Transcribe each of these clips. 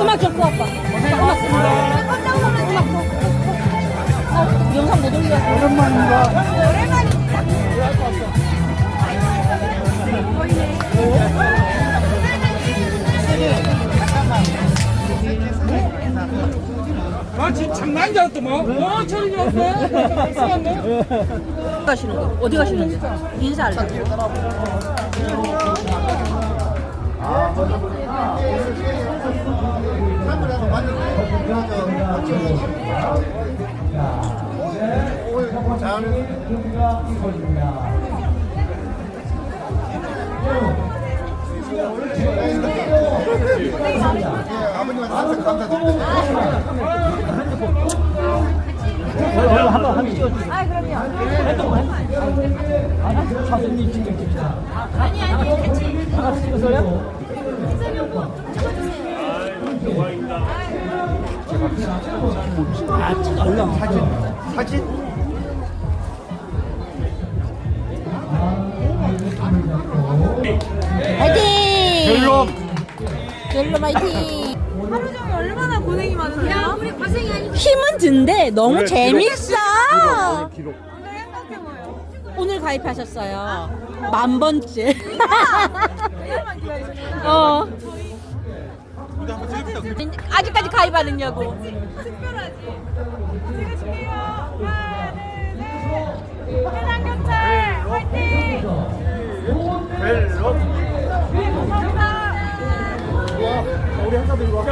음악 좀 꺼봐. 음악. 어, 영상 못 올려. 오랜만이다. 장난 줄 알았더만 어 철이 왔어 수고하네 가시는 거? 어디 가시는지 인사할래. 아버님한테 감사드립니다. 사진? 화이팅! 별로. 별로 화이팅! 하루 종일 얼마나 고생이 많으세요? 우리 고생이 아니고 힘은 든데 너무 재밌어. 기록. 오늘 행복해 보여. 오늘 가입하셨어요. 만 번째. 기다리셨구나. 어. 아직까지 가입 안 했냐고. 특별하지. 찍으실게요. 하나, 둘, 셋. 해상경찰 화이팅! 별로. 네, 감사합니다. 우리 형사들 이거.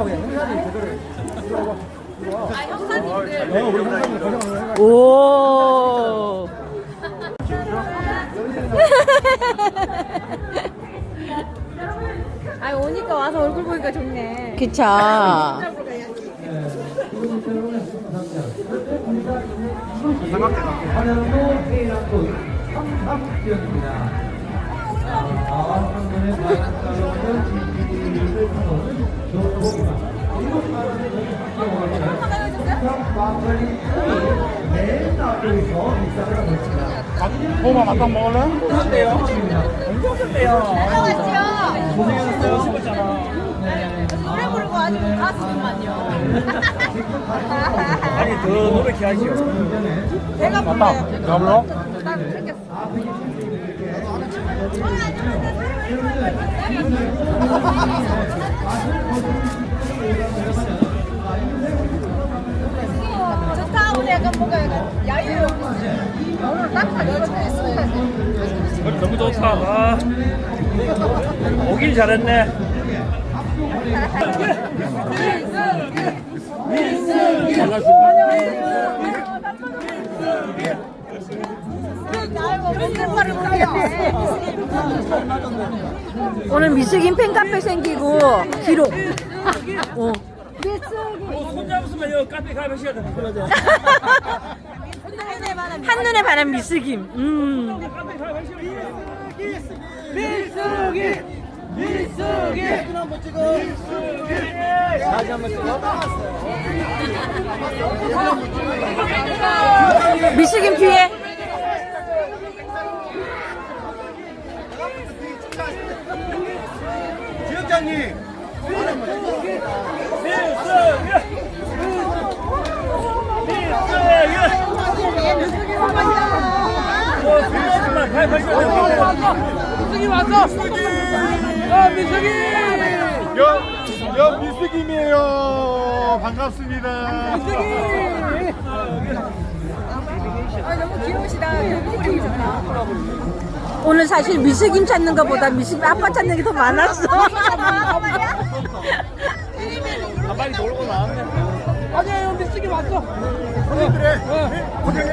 형사들하고 해. 형사들이 제대로 해. 이리 와봐. 이리 와. 아, 형사님들. 어, 우리 해가지고. 오. 아, 오니까 와서 얼굴 보니까 좋네. 그쵸. 호마 맛당 먹을래? 노래 부르고 아주 가수님만요. 아니 더 노력해 하시오 내가 맞다. 불러요. 나 불러? 좋다. 오늘 약간 뭔가 약간 야유로 오늘 머리 너무 좋다. 아. 오길 잘했네 오늘 미스김 팬카페 생기고 기록. 어. 손 잡으면 여 카페 가입하셔야 돼 한눈에 반한 미스김. 음. 미스김 뒤에. 지역장님. 미숙이 왔어 아 미숙이 여, 여 미숙임이에요. 반갑습니다. 아, 너무 귀여우시다. 오늘 사실 미스김 찾는 것보다 미스김 아빠 찾는 게 더 많았어. 빨리 놀고 나왔네 아니에요, 미숙이 왔어. 그래. 고생해.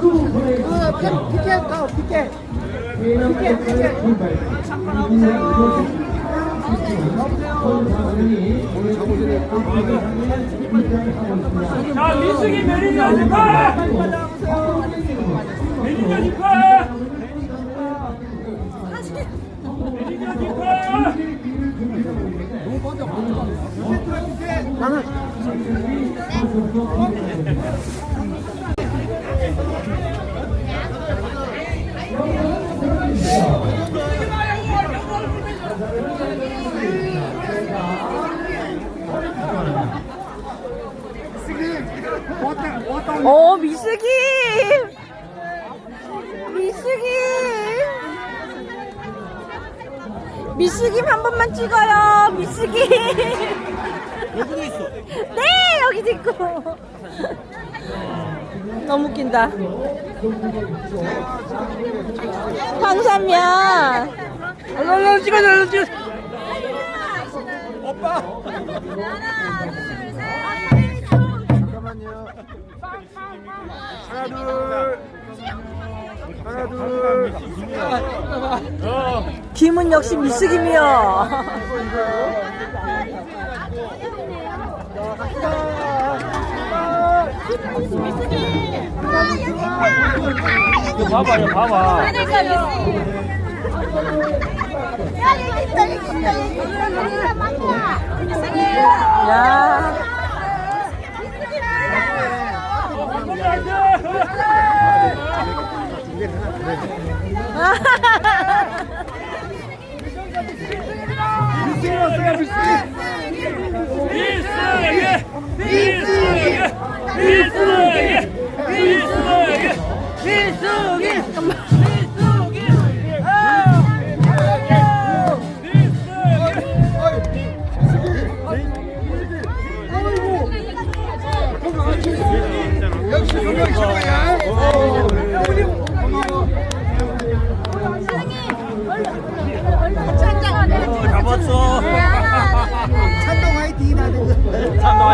피켓 가 피켓 피켓 피켓 자, 민숙이 매니저 집회! 매니저 집회! 어, 미숙이! 미숙이! 미숙이 한 번만 찍어요, 미숙이! 여기도 있어 네, 여기도 있고. 너무 웃긴다. 강삼이야. 얼른 얼른 찍어줘, 얼른 찍어줘. 잠깐만요 하나 둘 하나 둘 김은 역시 미숙이며. 이거 봐봐, 이거 봐봐. 야. 미숙이! 미숙이! 미숙이! 미숙이! 미숙이!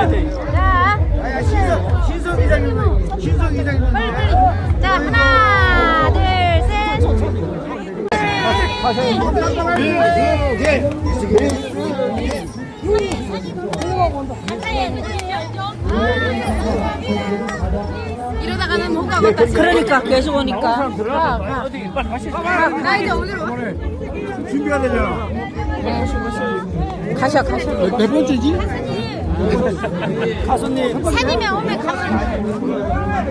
찬동 화이팅. 아야 신성 신성 이장님 신성 이장님 자, 하나, 둘, 셋. 이러다가는 못 가겠다. 그러니까 계속 오니까. 빨리 다시. 나 이제 어디로 가? 준비가 되잖아 가셔, 가셔. 몇 번째지? 가수님 산이면 오면 가면